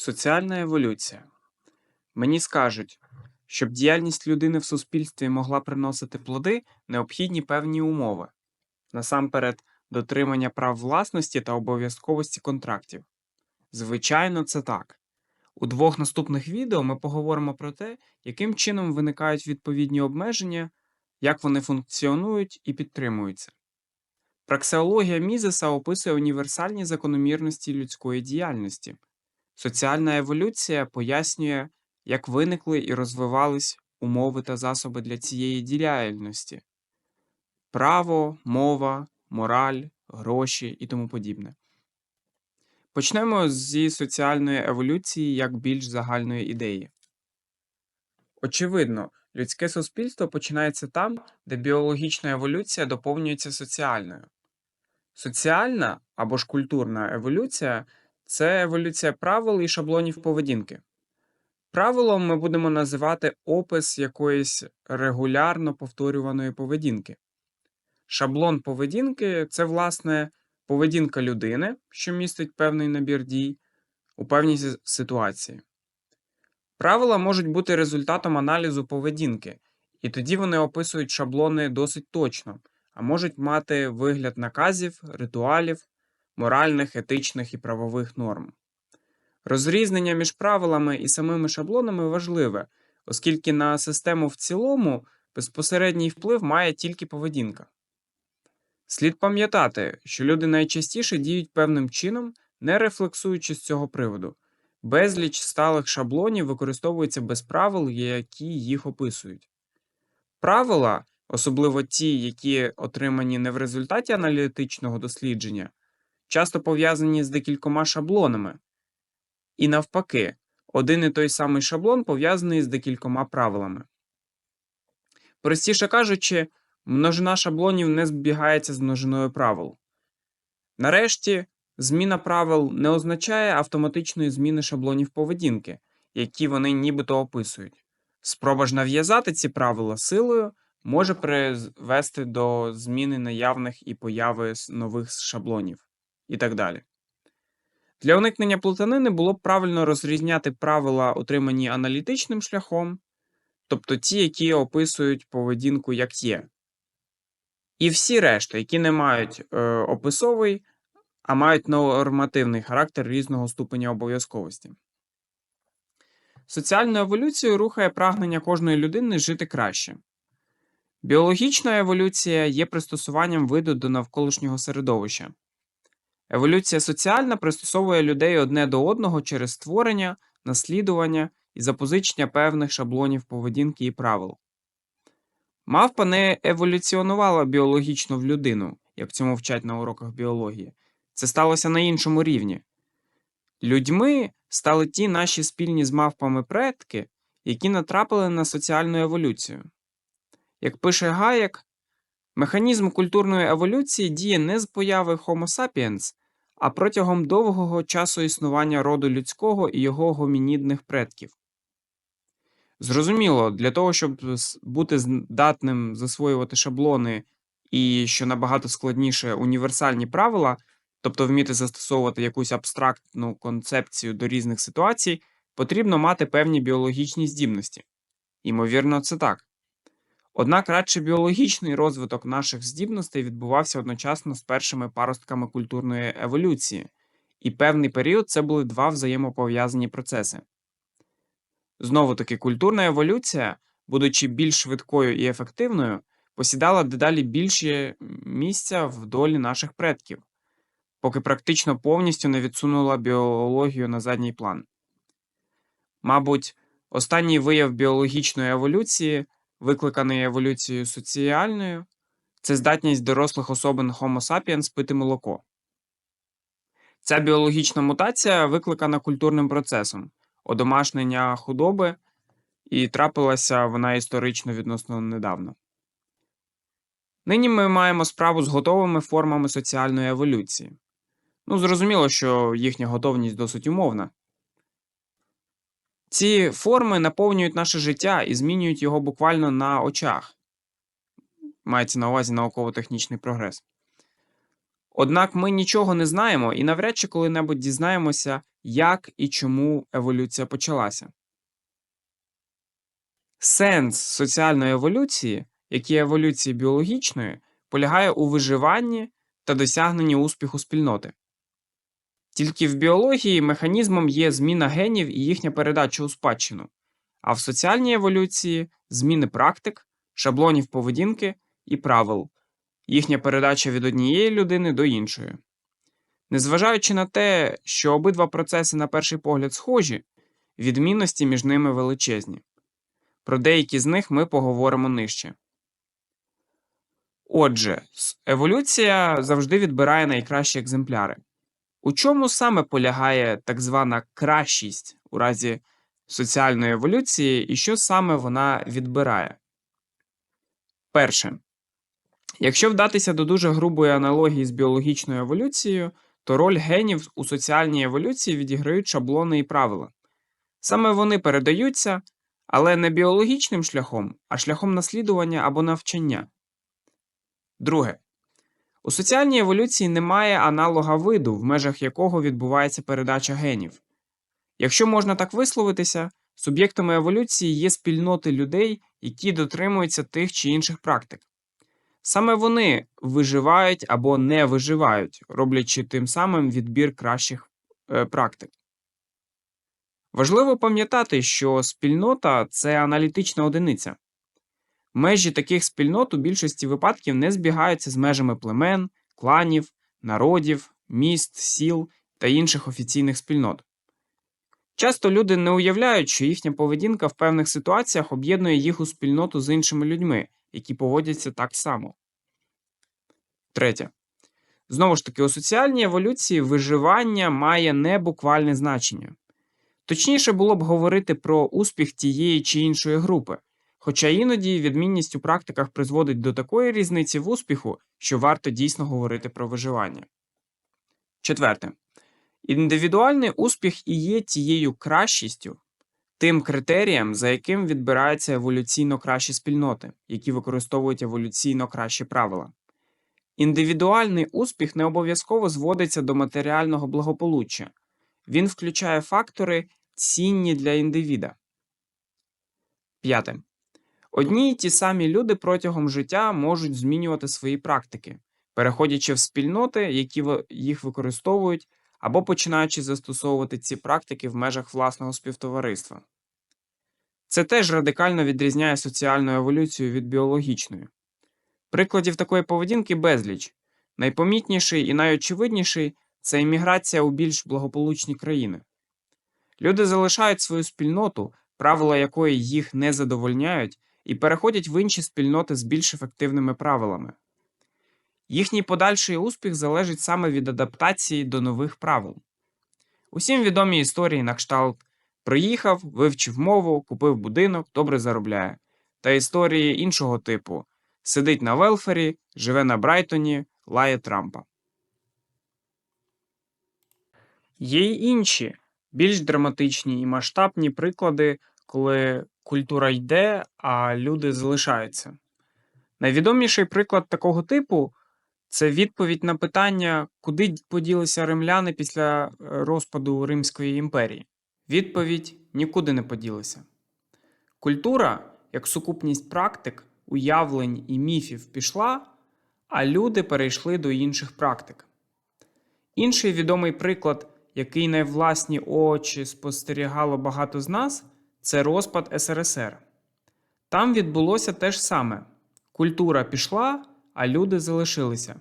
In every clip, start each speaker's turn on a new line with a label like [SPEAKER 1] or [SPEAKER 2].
[SPEAKER 1] Соціальна еволюція. Мені скажуть, щоб діяльність людини в суспільстві могла приносити плоди, необхідні певні умови. Насамперед, дотримання прав власності та обов'язковості контрактів. Звичайно, це так. У двох наступних відео ми поговоримо про те, яким чином виникають відповідні обмеження, як вони функціонують і підтримуються. Праксеологія Мізеса описує універсальні закономірності людської діяльності. Соціальна еволюція пояснює, як виникли і розвивались умови та засоби для цієї діяльності право, мова, мораль, гроші і тому подібне. Почнемо зі соціальної еволюції як більш загальної ідеї. Очевидно, людське суспільство починається там, де біологічна еволюція доповнюється соціальною. Соціальна або ж культурна еволюція це еволюція правил і шаблонів поведінки. Правилом ми будемо називати опис якоїсь регулярно повторюваної поведінки. Шаблон поведінки це, власне, поведінка людини, що містить певний набір дій у певній ситуації. Правила можуть бути результатом аналізу поведінки, і тоді вони описують шаблони досить точно, а можуть мати вигляд наказів, ритуалів, моральних, етичних і правових норм. Розрізнення між правилами і самими шаблонами важливе, оскільки на систему в цілому безпосередній вплив має тільки поведінка. Слід пам'ятати, що люди найчастіше діють певним чином, не рефлексуючи з цього приводу. Безліч сталих шаблонів використовується без правил, які їх описують. Правила, особливо ті, які отримані не в результаті аналітичного дослідження, часто пов'язані з декількома шаблонами. І навпаки, один і той самий шаблон пов'язаний з декількома правилами. Простіше кажучи, множина шаблонів не збігається з множиною правил. Нарешті, зміна правил не означає автоматичної зміни шаблонів поведінки, які вони нібито описують. Спроба ж нав'язати ці правила силою може призвести до зміни наявних і появи нових шаблонів і так далі. Для уникнення плутанини було б правильно розрізняти правила, отримані аналітичним шляхом, тобто ті, які описують поведінку як є, і всі решта, які не мають е, описовий, а мають нормативний характер різного ступеня обов'язковості. Соціальну еволюцію рухає прагнення кожної людини жити краще. Біологічна еволюція є пристосуванням виду до навколишнього середовища. Еволюція соціальна пристосовує людей одне до одного через створення, наслідування і запозичення певних шаблонів поведінки і правил. Мавпа не еволюціонувала біологічно в людину, як цьому вчать на уроках біології. Це сталося на іншому рівні. Людьми стали ті наші спільні з мавпами предки, які натрапили на соціальну еволюцію. Як пише Гаєк, механізм культурної еволюції діє не з появи Homo sapiens, а протягом довгого часу існування роду людського і його гомінідних предків. Зрозуміло, для того, щоб бути здатним засвоювати шаблони і, що набагато складніше, універсальні правила, тобто вміти застосовувати якусь абстрактну концепцію до різних ситуацій, потрібно мати певні біологічні здібності. Ймовірно, це так. Однак радше біологічний розвиток наших здібностей відбувався одночасно з першими паростками культурної еволюції, і певний період це були два взаємопов'язані процеси. Знову таки, культурна еволюція, будучи більш швидкою і ефективною, посідала дедалі більше місця в долі наших предків, поки практично повністю не відсунула біологію на задній план. Мабуть, останній вияв біологічної еволюції, викликаний еволюцією соціальною, це здатність дорослих особин Homo sapiens пити молоко. Ця біологічна мутація викликана культурним процесом, одомашнення худоби, і трапилася вона історично відносно недавно. Нині ми маємо справу з готовими формами соціальної еволюції. Ну, зрозуміло, що їхня готовність досить умовна. Ці форми наповнюють наше життя і змінюють його буквально на очах. Мається на увазі науково-технічний прогрес. Однак ми нічого не знаємо і навряд чи коли-небудь дізнаємося, як і чому еволюція почалася. Сенс соціальної еволюції, як і еволюції біологічної, полягає у виживанні та досягненні успіху спільноти. Тільки в біології механізмом є зміна генів і їхня передача у спадщину, а в соціальній еволюції зміни практик, шаблонів поведінки і правил, їхня передача від однієї людини до іншої. Незважаючи на те, що обидва процеси на перший погляд схожі, відмінності між ними величезні. Про деякі з них ми поговоримо нижче. Отже, еволюція завжди відбирає найкращі екземпляри. У чому саме полягає так звана кращість у разі соціальної еволюції і що саме вона відбирає? Перше. Якщо вдатися до дуже грубої аналогії з біологічною еволюцією, то роль генів у соціальній еволюції відіграють шаблони і правила. Саме вони передаються, але не біологічним шляхом, а шляхом наслідування або навчання. Друге. У соціальній еволюції немає аналога виду, в межах якого відбувається передача генів. Якщо можна так висловитися, суб'єктами еволюції є спільноти людей, які дотримуються тих чи інших практик. Саме вони виживають або не виживають, роблячи тим самим відбір кращих е, практик. Важливо пам'ятати, що спільнота це аналітична одиниця. Межі таких спільнот у більшості випадків не збігаються з межами племен, кланів, народів, міст, сіл та інших офіційних спільнот. Часто люди не уявляють, що їхня поведінка в певних ситуаціях об'єднує їх у спільноту з іншими людьми, які поводяться так само. Третє. Знову ж таки, у соціальній еволюції виживання має не буквальне значення. Точніше було б говорити про успіх тієї чи іншої групи, хоча іноді відмінність у практиках призводить до такої різниці в успіху, що варто дійсно говорити про виживання. Четверте. Індивідуальний успіх і є тією кращістю, тим критерієм, за яким відбираються еволюційно кращі спільноти, які використовують еволюційно кращі правила. Індивідуальний успіх не обов'язково зводиться до матеріального благополуччя. Він включає фактори, цінні для індивіда. П'яте. Одні й ті самі люди протягом життя можуть змінювати свої практики, переходячи в спільноти, які їх використовують, або починаючи застосовувати ці практики в межах власного співтовариства. Це теж радикально відрізняє соціальну еволюцію від біологічної. Прикладів такої поведінки безліч. Найпомітніший і найочевидніший це імміграція у більш благополучні країни. Люди залишають свою спільноту, правила якої їх не задовольняють, і переходять в інші спільноти з більш ефективними правилами. Їхній подальший успіх залежить саме від адаптації до нових правил. Усім відомі історії на кшталт приїхав, вивчив мову, купив будинок, добре заробляє. Та історії іншого типу сидить на велфері, живе на Брайтоні, лає Трампа. Є й інші, більш драматичні і масштабні приклади, коли культура йде, а люди залишаються. Найвідоміший приклад такого типу це відповідь на питання, куди поділися римляни після е, розпаду Римської імперії. Відповідь нікуди не поділися. Культура, як сукупність практик, уявлень і міфів пішла, а люди перейшли до інших практик. Інший відомий приклад, який на власні очі спостерігало багато з нас, це розпад СРСР. Там відбулося те ж саме: культура пішла, а люди залишилися.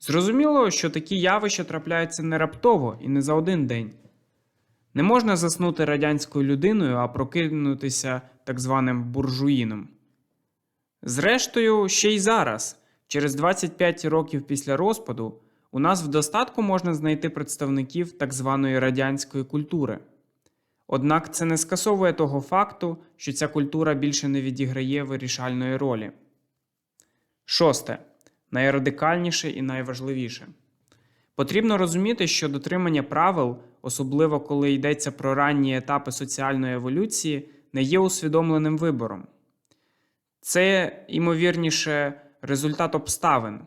[SPEAKER 1] Зрозуміло, що такі явища трапляються не раптово і не за один день. Не можна заснути радянською людиною, а прокинутися так званим буржуїном. Зрештою, ще й зараз, через 25 років після розпаду, у нас в достатку можна знайти представників так званої радянської культури. Однак це не скасовує того факту, що ця культура більше не відіграє вирішальної ролі. Шосте. Найрадикальніше і найважливіше. Потрібно розуміти, що дотримання правил, особливо коли йдеться про ранні етапи соціальної еволюції, не є усвідомленим вибором. Це, ймовірніше, результат обставин,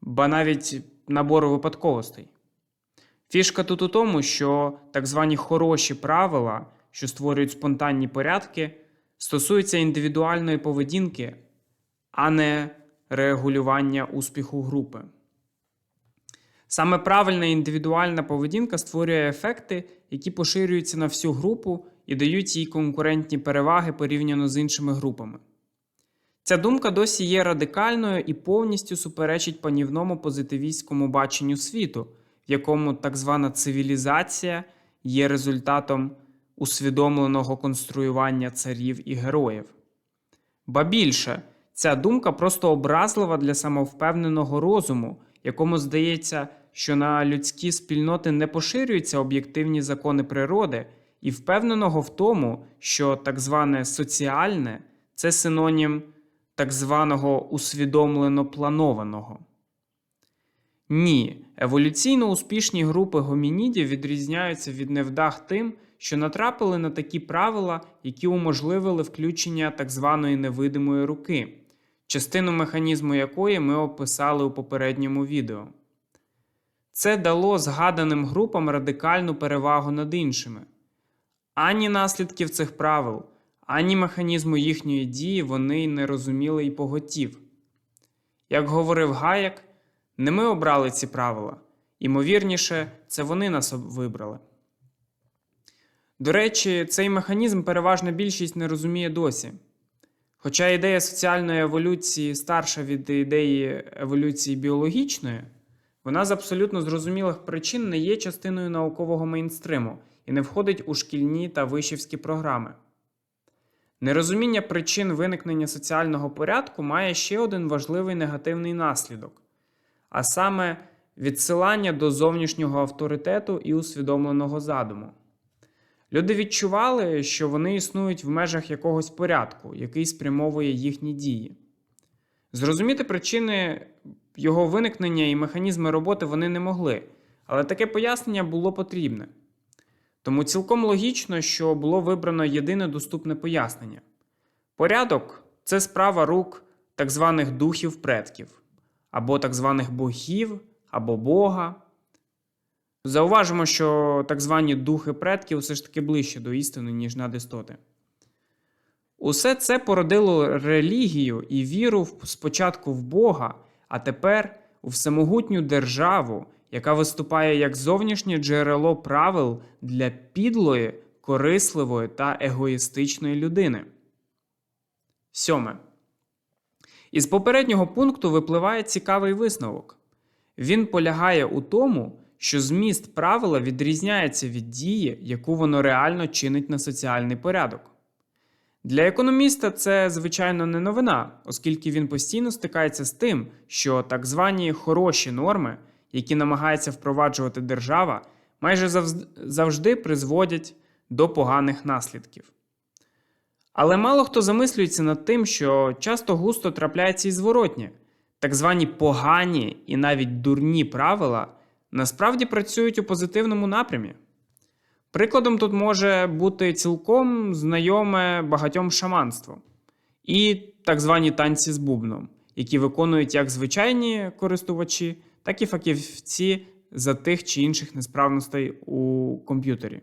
[SPEAKER 1] ба навіть набору випадковостей. Фішка тут у тому, що так звані хороші правила, що створюють спонтанні порядки, стосуються індивідуальної поведінки, а не регулювання успіху групи. Саме правильна індивідуальна поведінка створює ефекти, які поширюються на всю групу і дають їй конкурентні переваги порівняно з іншими групами. Ця думка досі є радикальною і повністю суперечить панівному позитивістському баченню світу, в якому так звана цивілізація є результатом усвідомленого конструювання царів і героїв. Ба більше, ця думка просто образлива для самовпевненого розуму, якому здається, що на людські спільноти не поширюються об'єктивні закони природи, і впевненого в тому, що так зване соціальне це синонім так званого усвідомлено планованого. Ні, еволюційно успішні групи гомінідів відрізняються від невдах тим, що натрапили на такі правила, які уможливили включення так званої невидимої руки, частину механізму якої ми описали у попередньому відео. Це дало згаданим групам радикальну перевагу над іншими. Ані наслідків цих правил, ані механізму їхньої дії вони не розуміли і поготів. Як говорив Гаяк, не ми обрали ці правила, імовірніше, це вони нас вибрали. До речі, цей механізм переважна більшість не розуміє досі. Хоча ідея соціальної еволюції старша від ідеї еволюції біологічної, вона з абсолютно зрозумілих причин не є частиною наукового мейнстриму і не входить у шкільні та вишівські програми. Нерозуміння причин виникнення соціального порядку має ще один важливий негативний наслідок, а саме відсилання до зовнішнього авторитету і усвідомленого задуму. Люди відчували, що вони існують в межах якогось порядку, який спрямовує їхні дії. Зрозуміти причини його виникнення і механізми роботи вони не могли, але таке пояснення було потрібне. Тому цілком логічно, що було вибрано єдине доступне пояснення. Порядок це справа рук так званих духів предків, або так званих богів, або Бога. Зауважимо, що так звані духи предків все ж таки ближче до істини, ніж надистоти. Усе це породило релігію і віру спочатку в Бога, а тепер у всемогутню державу, яка виступає як зовнішнє джерело правил для підлої, корисливої та егоїстичної людини. Сьоме. Із попереднього пункту випливає цікавий висновок. Він полягає у тому, що зміст правила відрізняється від дії, яку воно реально чинить на соціальний порядок. Для економіста це, звичайно, не новина, оскільки він постійно стикається з тим, що так звані хороші норми, які намагається впроваджувати держава, майже завжди призводять до поганих наслідків. Але мало хто замислюється над тим, що часто густо трапляється і зворотнє. Так звані погані і навіть дурні правила насправді працюють у позитивному напрямі. Прикладом тут може бути цілком знайоме багатьом шаманство і так звані танці з бубном, які виконують як звичайні користувачі, так і фахівці за тих чи інших несправностей у комп'ютері.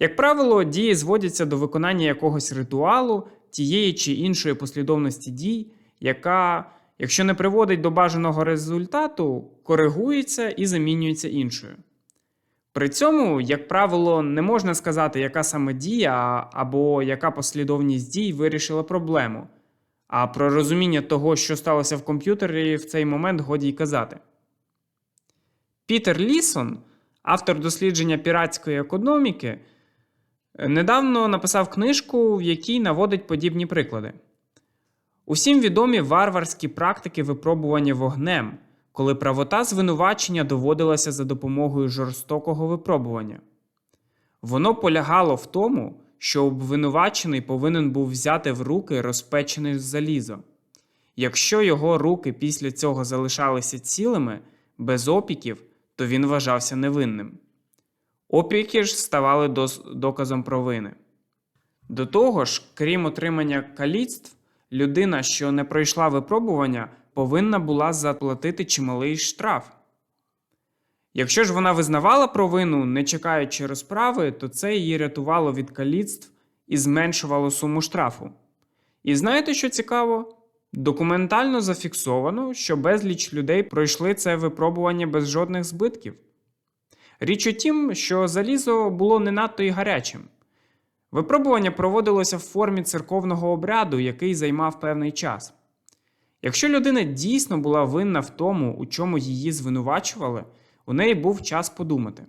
[SPEAKER 1] Як правило, дії зводяться до виконання якогось ритуалу, тієї чи іншої послідовності дій, яка, якщо не приводить до бажаного результату, коригується і замінюється іншою. При цьому, як правило, не можна сказати, яка саме дія або яка послідовність дій вирішила проблему. А про розуміння того, що сталося в комп'ютері, в цей момент годі й казати. Пітер Лісон, автор дослідження піратської економіки, недавно написав книжку, в якій наводить подібні приклади. Усім відомі варварські практики випробування вогнем, коли правота звинувачення доводилася за допомогою жорстокого випробування. Воно полягало в тому, що обвинувачений повинен був взяти в руки розпечене залізо. Якщо його руки після цього залишалися цілими, без опіків, то він вважався невинним. Опіки ж ставали доказом провини. До того ж, крім отримання каліцтв, людина, що не пройшла випробування, повинна була заплатити чималий штраф. Якщо ж вона визнавала провину, не чекаючи розправи, то це її рятувало від каліцтв і зменшувало суму штрафу. І знаєте, що цікаво? Документально зафіксовано, що безліч людей пройшли це випробування без жодних збитків. Річ у тім, що залізо було не надто й гарячим. Випробування проводилося в формі церковного обряду, який займав певний час. Якщо людина дійсно була винна в тому, у чому її звинувачували, у неї був час подумати.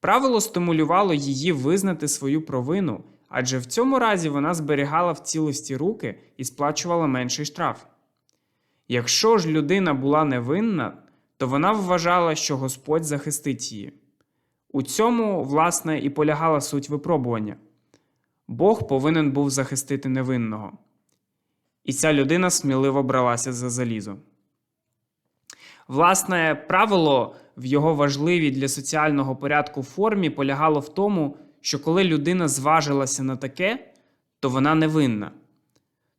[SPEAKER 1] Правило стимулювало її визнати свою провину, адже в цьому разі вона зберігала в цілості руки і сплачувала менший штраф. Якщо ж людина була невинна, то вона вважала, що Господь захистить її. У цьому, власне, і полягала суть випробування. Бог повинен був захистити невинного. І ця людина сміливо бралася за залізо. Власне, правило в його важливій для соціального порядку формі полягало в тому, що коли людина зважилася на таке, то вона невинна.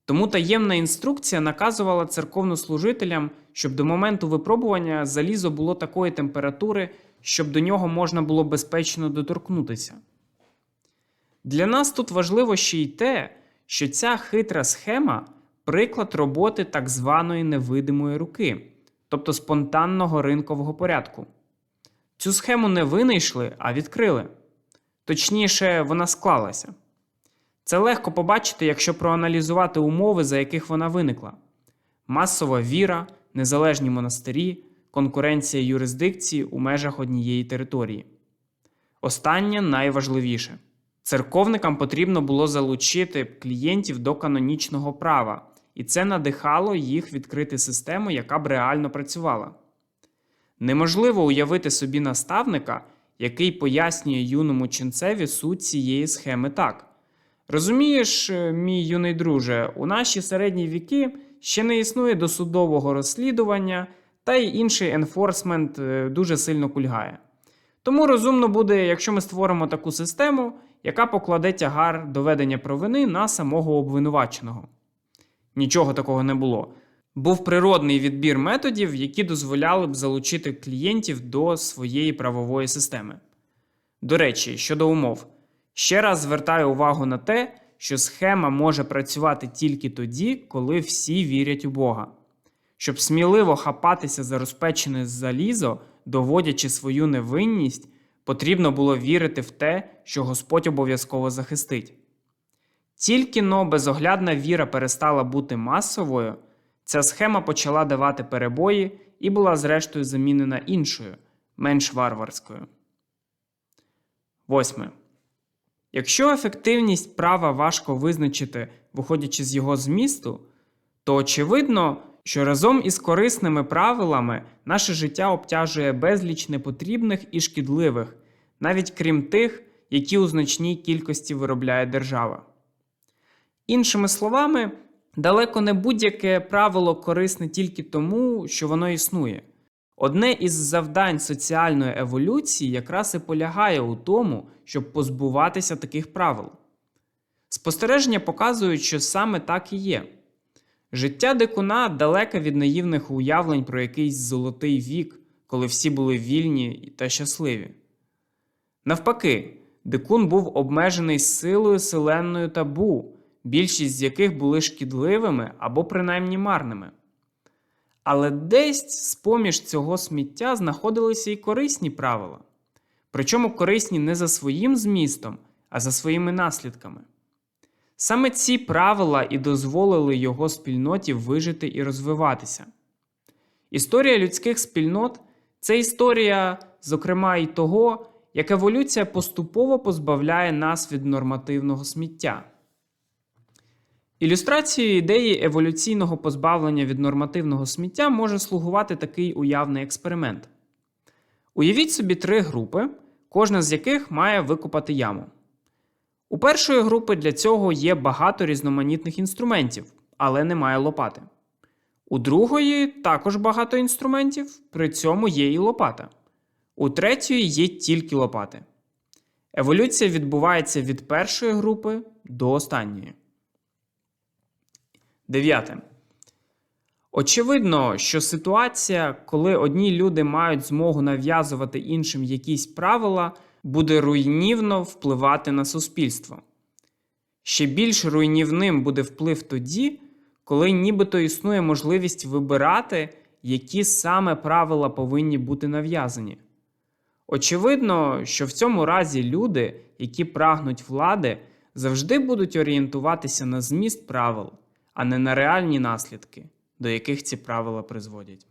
[SPEAKER 1] Тому таємна інструкція наказувала церковнослужителям, щоб до моменту випробування залізо було такої температури, щоб до нього можна було безпечно доторкнутися. Для нас тут важливо ще й те, що ця хитра схема приклад роботи так званої невидимої руки, тобто спонтанного ринкового порядку. Цю схему не винайшли, а відкрили. Точніше, вона склалася. Це легко побачити, якщо проаналізувати умови, за яких вона виникла: масова віра, незалежні монастирі, конкуренція юрисдикції у межах однієї території. Останнє найважливіше. Церковникам потрібно було залучити клієнтів до канонічного права, і це надихало їх відкрити систему, яка б реально працювала. Неможливо уявити собі наставника, який пояснює юному ченцеві суть цієї схеми так. Розумієш, е, мій юний друже, у наші середні віки ще не існує досудового розслідування, та й інший енфорсмент дуже сильно кульгає. Тому розумно буде, якщо ми створимо таку систему, яка покладе тягар доведення провини на самого обвинуваченого. Нічого такого не було. Був природний відбір методів, які дозволяли б залучити клієнтів до своєї правової системи. До речі, щодо умов, ще раз звертаю увагу на те, що схема може працювати тільки тоді, коли всі вірять у Бога. Щоб сміливо хапатися за розпечене залізо, доводячи свою невинність, потрібно було вірити в те, що Господь обов'язково захистить. Тільки но безоглядна віра перестала бути масовою, ця схема почала давати перебої і була зрештою замінена іншою, менш варварською. Восьме. Якщо ефективність права важко визначити, виходячи з його змісту, то очевидно, що разом із корисними правилами наше життя обтяжує безліч непотрібних і шкідливих, навіть крім тих, які у значній кількості виробляє держава. Іншими словами, далеко не будь-яке правило корисне тільки тому, що воно існує. Одне із завдань соціальної еволюції якраз і полягає у тому, щоб позбуватися таких правил. Спостереження показують, що саме так і є. Життя дикуна далеке від наївних уявлень про якийсь золотий вік, коли всі були вільні та щасливі. Навпаки, дикун був обмежений силою селенною табу, більшість з яких були шкідливими або принаймні марними. Але десь з поміж цього сміття знаходилися і корисні правила. Причому корисні не за своїм змістом, а за своїми наслідками. Саме ці правила і дозволили його спільноті вижити і розвиватися. Історія людських спільнот це історія, зокрема, і того, як еволюція поступово позбавляє нас від нормативного сміття. Ілюстрацією ідеї еволюційного позбавлення від нормативного сміття може слугувати такий уявний експеримент. Уявіть собі три групи, кожна з яких має викопати яму. У першої групи для цього є багато різноманітних інструментів, але немає лопати. У другої також багато інструментів, при цьому є і лопата. У третьої є тільки лопати. Еволюція відбувається від першої групи до останньої. Дев'яте. Очевидно, що ситуація, коли одні люди мають змогу нав'язувати іншим якісь правила, буде руйнівно впливати на суспільство. Ще більш руйнівним буде вплив тоді, коли нібито існує можливість вибирати, які саме правила повинні бути нав'язані. Очевидно, що в цьому разі люди, які прагнуть влади, завжди будуть орієнтуватися на зміст правил, а не на реальні наслідки, до яких ці правила призводять.